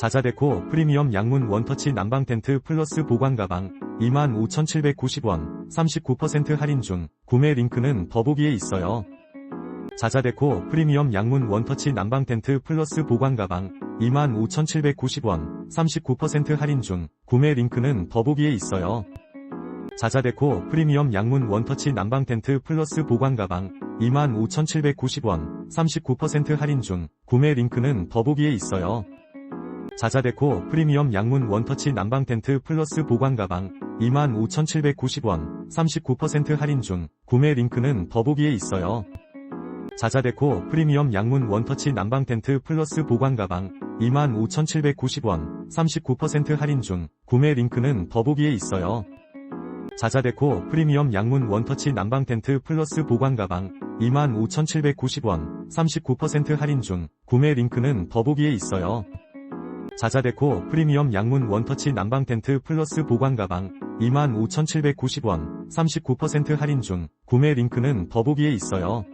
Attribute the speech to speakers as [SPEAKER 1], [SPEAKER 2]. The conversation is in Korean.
[SPEAKER 1] 자자데코 프리미엄 양문 원터치 난방 텐트 플러스 보관 가방 25,790원 39% 할인 중 구매 링크는 더보기에 있어요. 자자데코 프리미엄 양문 원터치 난방 텐트 플러스 보관 가방 25,790원 39% 할인 중 구매 링크는 더보기에 있어요. 자자데코 프리미엄 양문 원터치 난방 텐트 플러스 보관 가방 25,790원 39% 할인 중 구매 링크는 더보기에 있어요. 자자데코 프리미엄 양문 원터치 난방 텐트 플러스 보관 가방 25,790원 39% 할인 중 구매 링크는 더보기에 있어요. 자자데코 프리미엄 양문 원터치 난방 텐트 플러스 보관 가방 25,790원 39% 할인 중 구매 링크는 더보기에 있어요. 자자데코 프리미엄 양문 원터치 난방 텐트 플러스 보관 가방 25,790원 39% 할인 중 구매 링크는 더보기에 있어요. 자자데코 프리미엄 양문 원터치 난방 텐트 플러스 보관 가방 25,790원 39% 할인 중 구매 링크는 더보기에 있어요.